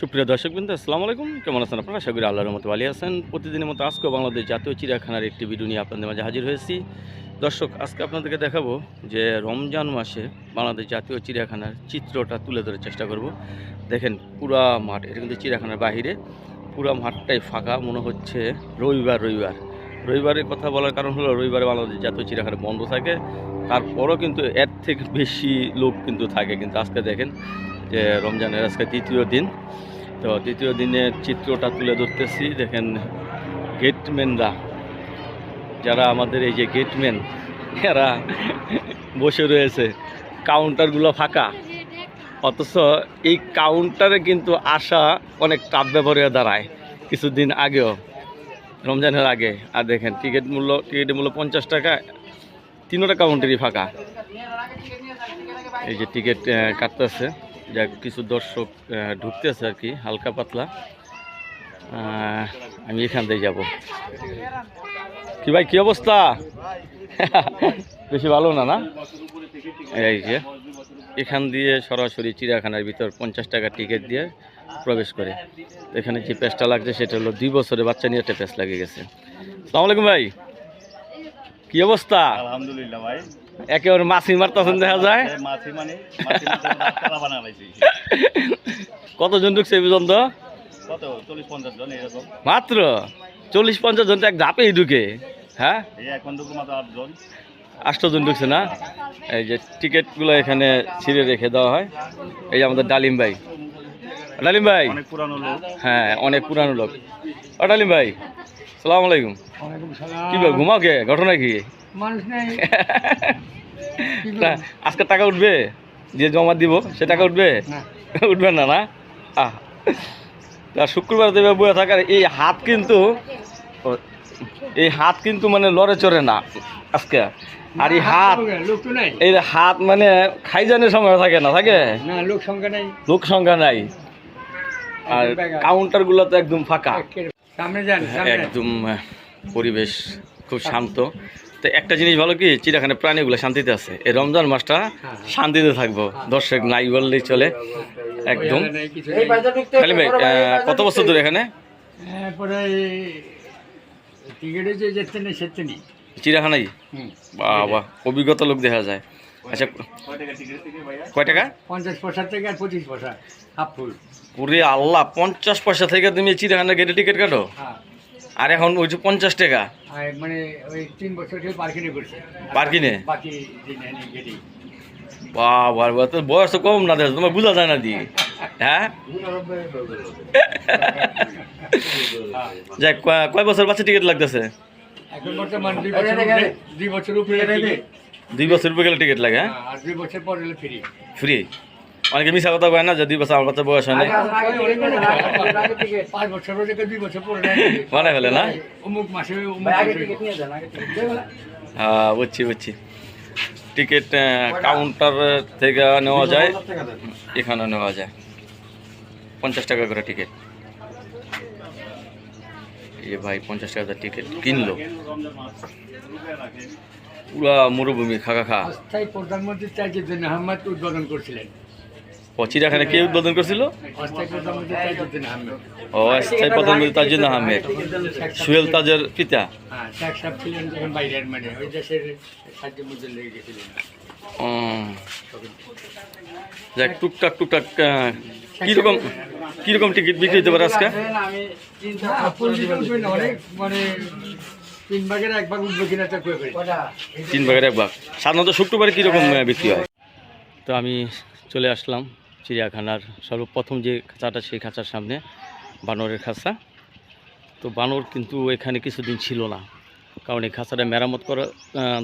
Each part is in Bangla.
সুপ্রিয় দর্শকবৃন্দ, আসসালামু আলাইকুম। কেমন আছেন আপনারা? আশা করি আল্লাহর মতো ভালো আছেন। প্রতিদিনের মতো আজকেও বাংলাদেশ জাতীয় চিড়িয়াখানার একটি ভিডিও নিয়ে আপনাদের মাঝে হাজির হয়েছি। দর্শক, আজকে আপনাদেরকে দেখাবো যে রমজান মাসে বাংলাদেশ জাতীয় চিড়িয়াখানার চিত্রটা তুলে ধরার চেষ্টা করব। দেখেন, পুরা মাঠ, এটা কিন্তু চিড়িয়াখানার বাহিরে। পুরা মাঠটাই ফাঁকা, মনে হচ্ছে রবিবার রবিবার। রবিবারের কথা বলার কারণ হলো রবিবারে বাংলাদেশ জাতীয় চিড়িয়াখানা বন্ধ থাকে। তারপরও কিন্তু এর থেকে বেশি লোক কিন্তু থাকে। কিন্তু আজকে দেখেন যে রমজানের আজকে দ্বিতীয় দিন। তো দ্বিতীয় দিনের চিত্রটা তুলে ধরতেছি। দেখেন, গেটম্যানরা, যারা আমাদের এই যে গেটম্যান, এরা বসে রয়েছে। কাউন্টারগুলো ফাঁকা। অথচ এই কাউন্টারে কিন্তু আসা অনেক টাফ ব্যাপার হয়ে দাঁড়ায় কিছুদিন আগেও, রমজানের আগে। আর দেখেন, টিকিট মূল্য টিকিটের মূল্য পঞ্চাশ টাকা, তিনোটা কাউন্টারই ফাঁকা। এই যে টিকিট কাটতেছে। যা কিছু দর্শক ঢুকতেছে আর কি, হালকা পাতলা। আমি এখান থেকে যাব। কি ভাই, কি অবস্থা? বেশি ভালো না না? এই যে, এখান দিয়ে সরাসরি চিড়িয়াখানার ভিতর পঞ্চাশ টাকা টিকিট দিয়ে প্রবেশ করে। এখানে যে পেস্টটা লাগছে, সেটা হলো দুই বছরের বাচ্চা নিয়ে একটা পেস্ট লাগে গেছে। সালাম আলাইকুম ভাই। কি অবস্থা? আলহামদুলিল্লাহ ভাই। একেবারে মাছি মারতেছেন দেখা যায়। মানে মাছি মানে কতজন ঢুকছে এই পর্যন্ত? মাত্র? চল্লিশ পঞ্চাশ জন তো এক ধাপেই ঢুকে। হ্যাঁ? এই এখন দুপুর মাত্র আটজন আটজন ঢুকছে না? এই যে টিকিটগুলো এখানে ছিঁড়ে রেখে দেওয়া হয়। এই যে আমাদের ডালিম ভাই। ডালিম ভাই। পুরানো লোক। হ্যাঁ অনেক পুরানো লোক। ও ডালিম ভাই সালাম আলাইকুম। কি ঘুমাও কে? ঘটনা কি? মানুষ নেই। আজকে টাকা উঠবে? যে জমা দিব সে টাকা উঠবে? উঠবে না না? আহ। শুক্রবার দেবে বয়ে থাকার এই হাত কিন্তু এই হাত কিন্তু মানে লড়ে চড়ে না আজকে। আর এই হাত এই হাত মানে খাইজানের সময় থাকে না থাকে? লোক সংখ্যা নাই। লোক সংখ্যা নাই। আর কাউন্টারগুলো তো একদম ফাঁকা। একদম পরিবেশ খুব শান্ত। তো একটা জিনিস ভালো কি চিড়িয়াখানে প্রাণীগুলো শান্তিতে আছে। এই রমজান মাসটা শান্তিতে থাকব। দর্শক নাই বললেই চলে। একদম। খালি ভাই কত বছর ধরে এখানে? পরে টিকিটে যে যেতে নেই সেতে নেই চিড়িয়াখানাই বাবা অভিজ্ঞতা লোক দেখা যায়। আচ্ছা কয় টাকা? পঞ্চাশ পয়সা থেকে আর পঁচিশ পয়সা হাফ ফুল। ওরে আল্লাহ পঞ্চাশ পয়সা থেকে তুমি চিড়িয়াখানার গেটে টিকিট কাটো? হ্যাঁ। আর এখন ওই যে পঞ্চাশ টাকা। মানে ওই তিন বছর থেকে করছে। পার্কিংয়ে? বাকি দিন এনে গেটি বাবা বাবা, তোর বয়স তো কম না দেখ তোমার বোঝা যায় না দি। হ্যাঁ? যাক কয়- কয় বছর বাচ্চা টিকিট লাগতেছে? দুই বছর উপরে দুই বছর উপরে ticket। দুই বছর উপরে গেলে টিকিট লাগে হ্যাঁ? হ্যাঁ, দুই বছর পর ফ্রি ফ্রি অনেকে মিশা কথা কয় না যে দুই বছর আমার বাচ্চা বয়স হয় না মানে হলে না অমুক মাসে হ্যাঁ বুঝছি বুঝছি টিকিট কাউন্টার থেকে নেওয়া যায় এখানে নেওয়া যায় পঞ্চাশ টাকা করে টিকিট এ ভাই পঞ্চাশ টাকা টিকিট কিনলো পুরা মরুভূমি খা অস্থায়ী প্রধানমন্ত্রী উদ্বোধন করছিলেন ও, চিড়িয়াখানা কে উদ্বোধন করছিল? অস্থায়ী ও, স্থায়ী প্রধানমন্ত্রী তাজুদ্দিন আহমেদ। সুহেল তাজের পিতা। যাক, টুকটাক টুকটাক কীরকম কীরকম টিকিট বিক্রি হতে পারে আজকে? তিন ভাগের এক ভাগ। সাধারণত শুক্রবারে কীরকম বিক্রি হয়? তো আমি চলে আসলাম। চিড়িয়াখানার সর্বপ্রথম যে খাঁচাটা, সেই খাঁচার সামনে বানরের খাঁচা। তো বানর কিন্তু এখানে কিছুদিন ছিল না, কারণ এই খাঁচাটা মেরামত করা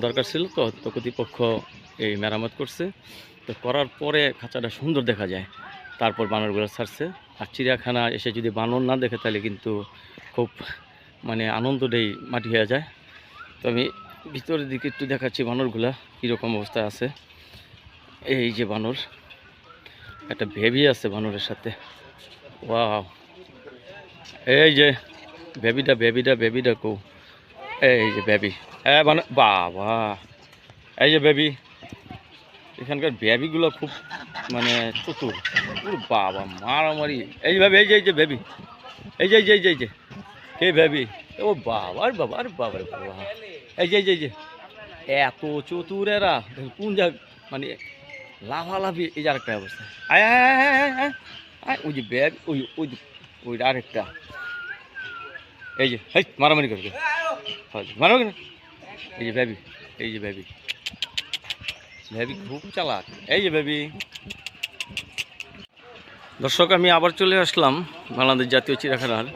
দরকার ছিল তো তো কর্তৃপক্ষ এই মেরামত করছে। তো করার পরে খাঁচাটা সুন্দর দেখা যায়, তারপর বানরগুলো ছাড়ছে। আর চিড়িয়াখানা এসে যদি বানর না দেখে, তাহলে কিন্তু খুব মানে আনন্দটাই মাটি হয়ে যায়। তো আমি ভিতরের দিকে একটু দেখাচ্ছি বানরগুলা, কীরকম অবস্থায় আছে। এই যে বানর একটা ভেবি আছে বানরের সাথে। ওয়াও এই যে বেবিটা বেবিটা বেবিটা কৌ। এই যে বেবি হ্যাঁ বান, বাবা। এই যে বেবি এখানকার বেবিগুলো খুব মানে চতুর। বাবা, মারামারি। এই ভাবি এই যে এই যে বেবি এই যে এই যে এই যে এই যে। কে বেবি ও বাবা, আরে বাবা বাবা বাবা। এই যে এই যে এই যে। এত চতুর এরা। কোন জায়গা মানে লাফালাফি, এই যে আরেকটা অবস্থা। আয় আয় ওই যে ব্যাগ, ওই ওই ওই আরেকটা। এই যে, হেই, মারামারি করবে মারামারি এই যে বেবি এই যে বেবি বেবি খুব চালাক। এই যে বেবি দর্শক, আমি আবার চলে আসলাম বাংলাদেশ জাতীয় চিড়িয়াখানার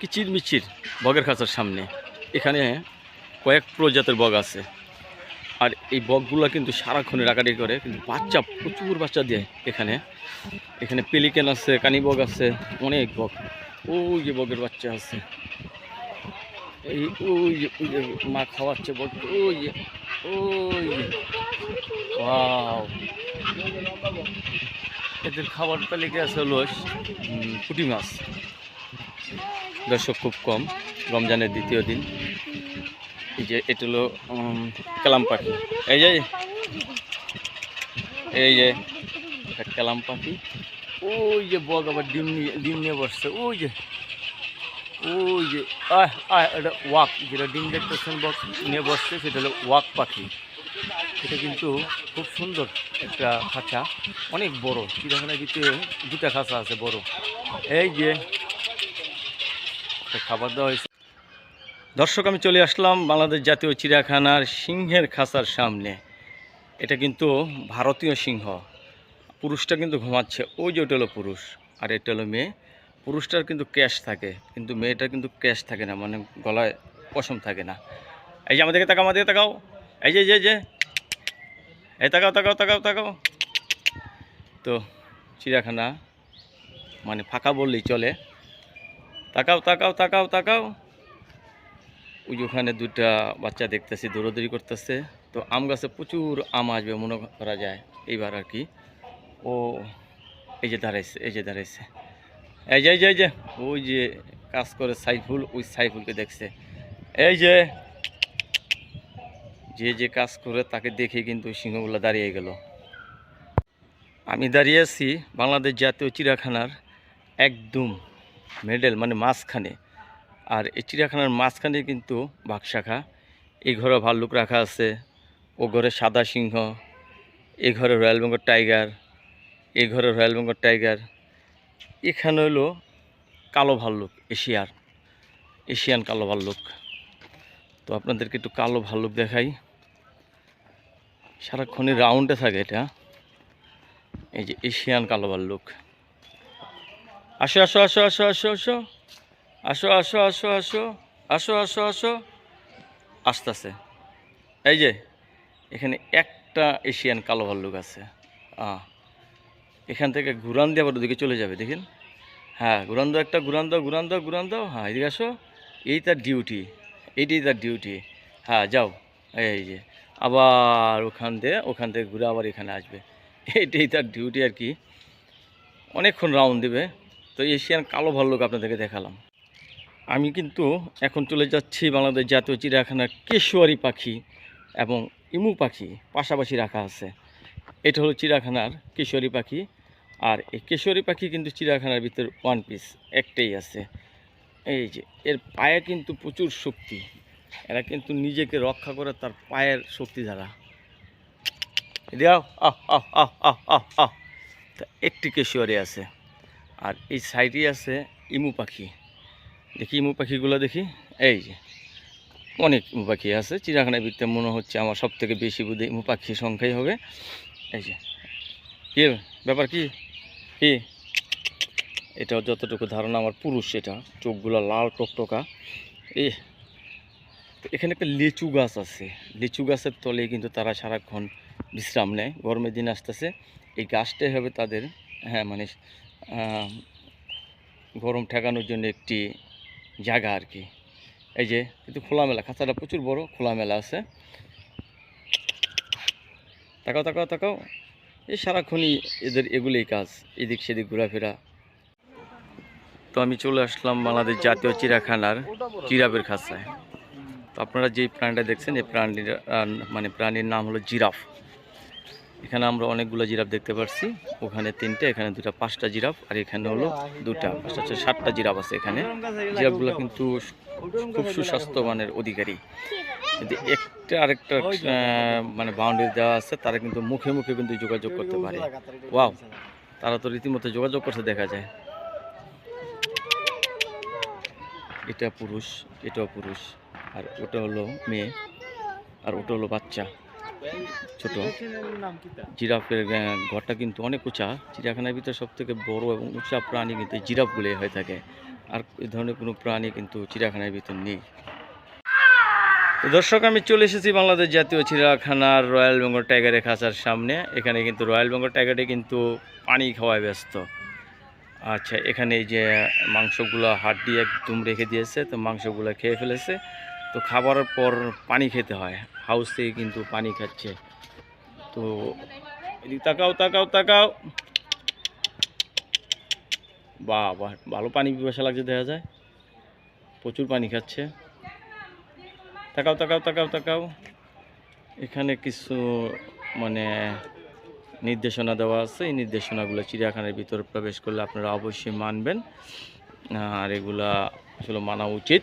কিচির মিচির বগের খাঁচার সামনে। এখানে কয়েক প্রজাতির বগ আছে। এই বকগুলো কিন্তু সারাক্ষণে রাখাডি করে, কিন্তু বাচ্চা, প্রচুর বাচ্চা দেয় এখানে। এখানে পেলিকেন আছে, কানি বগ আছে, অনেক বক। ওই যে বগের বাচ্চা আছে। এই ওই যে ওই যে মা খাওয়াচ্ছে বক, ওই যে ওই যে। এদের খাবার তালিকা আছে হলো পুঁটি মাছ। দর্শক খুব কম, রমজানের দ্বিতীয় দিন। এই যে, এটা হলো কালাম পাখি। এই যে এই যে এটা কালাম পাখি। ওই যে বগ আবার ডিম নিয়ে ডিম নিয়ে বসছে, ওই যে ওই যে এটা ওয়াক, যেটা ডিম দেখতেছেন বক নিয়ে বসছে, সেটা হলো ওয়াক পাখি। এটা কিন্তু খুব সুন্দর একটা খাঁচা, অনেক বড়। চিড়িয়াখানার ভিতরে? দুটা খাঁচা আছে, বড়। এই যে খাবার দেওয়া দর্শক আমি চলে আসলাম বাংলাদেশ জাতীয় চিড়িয়াখানার সিংহের খাঁচার সামনে। এটা কিন্তু ভারতীয় সিংহ। পুরুষটা কিন্তু ঘুমাচ্ছে। ওই যে ওটা হলো পুরুষ আর এটা হলো মেয়ে। পুরুষটার কিন্তু ক্যাশ থাকে কিন্তু মেয়েটার কিন্তু ক্যাশ থাকে না মানে গলায় পশম থাকে না। এই যে আমাদেরকে তাকাও আমাদেরকে তাকাও। এই যে যে, যে। এই তাকাও তাকাও তাকাও তাকাও। তো চিড়িয়াখানা মানে ফাঁকা বললেই চলে। তাকাও তাকাও তাকাও তাকাও। ওই ওখানে দুটা বাচ্চা দেখতেছি, দৌড়াদৌড়ি করতেছে। তো আম গাছে প্রচুর আম আসবে মনে করা যায়, এইবার আর কি। ও, এই যে দাঁড়াইছে, এই যে দাঁড়াইছে। এই যে এই যে এই যে, ওই যে কাজ করে সাইফুল, ওই সাইফুলকে দেখছে। এই যে যে যে কাজ করে তাকে দেখে কিন্তু সিংহগুলো দাঁড়িয়ে গেল। আমি দাঁড়িয়ে আছি বাংলাদেশ জাতীয় চিড়িয়াখানার একদম মেডেল মানে মাঝখানে। আর এই চিড়িয়াখানার মাঝখানে কিন্তু বাঘশাখা এই ঘরে ভাল্লুক রাখা আছে। ও ঘরে সাদা সিংহ। এই ঘরে রয়্যাল বেঙ্গল টাইগার। এ ঘরে রয়্যাল বেঙ্গল টাইগার। এখানে হলো কালো ভাল্লুক, এশিয়ার। এশিয়ান কালো ভাল্লুক। তো আপনাদেরকে একটু কালো ভাল্লুক দেখাই। সারাক্ষণই রাউন্ডে থাকে এটা। এই যে এশিয়ান কালো ভাল্লুক। আসো আসো আসো আসো আসো আসো। আসো আসো আসো আসো আসো আসো আসো। আসতেছে। এই যে, এখানে একটা এশিয়ান কালো ভাল্লুক আছে। এখান থেকে ঘুরান দিয়ে আবার ওদিকে চলে যাবে, দেখেন। হ্যাঁ ঘুরান দাও একটা, ঘুরান দাও ঘুরান দাও ঘুরান দাও। হ্যাঁ এদিকে আসো। এই তার ডিউটি এইটাই তার ডিউটি হ্যাঁ যাও। এই যে, আবার ওখান দিয়ে, ওখান থেকে ঘুরে আবার এখানে আসবে। এইটাই তার ডিউটি আর কি। অনেকক্ষণ রাউন্ড দেবে। তো এশিয়ান কালো ভাল্লুক আপনাদেরকে দেখালাম। আমি কিন্তু এখন চলে যাচ্ছি বাংলাদেশ জাতীয় চিড়িয়াখানার কেশোয়ারি পাখি এবং ইমু পাখি পাশাপাশি রাখা আছে। এটা হলো চিড়িয়াখানার কেশোয়ারি পাখি। আর এই কেশোয়ারি পাখি কিন্তু চিড়িয়াখানার ভিতর ওয়ান পিস একটাই আছে। এই যে, এর পায়ে কিন্তু প্রচুর শক্তি। এরা কিন্তু নিজেকে রক্ষা করে তার পায়ের শক্তি দ্বারা। দেও আহ আহ আহ আহ আহ আহ। তা একটি কেশিয়ারি আছে। আর এই সাইডে আছে ইমু পাখি। দেখি ইমু পাখিগুলো দেখি। এই যে, অনেক ইমু পাখি আছে চিড়িয়াখানার ভিতরে মনে হচ্ছে আমার সব থেকে বেশি বুধে ইমু পাখির সংখ্যাই হবে। এই যে, কি ব্যাপার কি? কি? এটা যতটুকু ধারণা, আমার পুরুষ এটা, চোখগুলো লাল টকটকা। তো এখানে একটা লিচু গাছ আছে। লিচু গাছের তলে কিন্তু তারা সারাক্ষণ বিশ্রাম নেয়, গরমের দিন আসতেছে। এই গাছটাই হবে তাদের হ্যাঁ মানে গরম ঠেকানোর জন্য একটি জায়গা আর কি। এই যে, কিন্তু খোলামেলা, খাঁচাটা প্রচুর বড়, খোলামেলা আছে। তাকাও তাকাও তাকাও। এই সারাক্ষণই এদের এগুলোই কাজ, এদিক সেদিক ঘোরাফেরা। তো আমি চলে আসলাম বাংলাদেশ জাতীয় চিড়িয়াখানার জিরাফের খাঁচায়। তো আপনারা যেই প্রাণীটা দেখছেন, এই প্রাণীর মানে প্রাণীর নাম হলো জিরাফ। এখানে আমরা অনেকগুলো জিরাফ দেখতে পাচ্ছি ওখানে তিনটে, এখানে দুটা পাঁচটা জিরাফ, আর এখানে হলো দুটা পাঁচটা সাতটা জিরাফ আছে এখানে। জিরাফগুলো কিন্তু খুব সুস্বাস্থ্যবানের অধিকারী। কিন্তু একটা আরেকটা মানে বাউন্ডারি দেওয়া আছে, তারা কিন্তু মুখে মুখে কিন্তু যোগাযোগ করতে পারে। ওয়াও, তারা তো রীতিমতো যোগাযোগ করতে দেখা যায়। এটা পুরুষ, এটাও পুরুষ, আর ওটা হলো মেয়ে, আর ওটা হলো বাচ্চা। ছোট। জিরাফের ঘরটা কিন্তু অনেক উঁচা। চিড়িয়াখানার ভিতরে সব থেকে বড় এবং উঁচা প্রাণী কিন্তু এই জিরাফগুলোই হয়ে থাকে। আর এই ধরনের কোনো প্রাণী কিন্তু চিড়িয়াখানার ভিতর নেই। তো দর্শক আমি চলে এসেছি বাংলাদেশ জাতীয় চিড়িয়াখানার রয়্যাল বেঙ্গল টাইগারের খাঁচার সামনে। এখানে কিন্তু রয়্যাল বেঙ্গল টাইগারে কিন্তু পানি খাওয়ায় ব্যস্ত। আচ্ছা এখানে এই যে মাংসগুলো হাড্ডি একদম রেখে দিয়েছে তো মাংসগুলো খেয়ে ফেলেছে। তো খাবারের পর পানি খেতে হয়। হাউস থেকে কিন্তু পানি খাচ্ছে। তো এদিক তাকাও তাকাও তাকাও। বাহ ভালো পানি পিপাসা লাগছে দেখা যায়। প্রচুর পানি খাচ্ছে। তাকাও তাকাও তাকাও তাকাও। এখানে কিছু মানে নির্দেশনা দেওয়া আছে। এই নির্দেশনাগুলো চিড়িয়াখানার ভিতরে প্রবেশ করলে আপনারা অবশ্যই মানবেন। আর এগুলা আসলে মানা উচিত।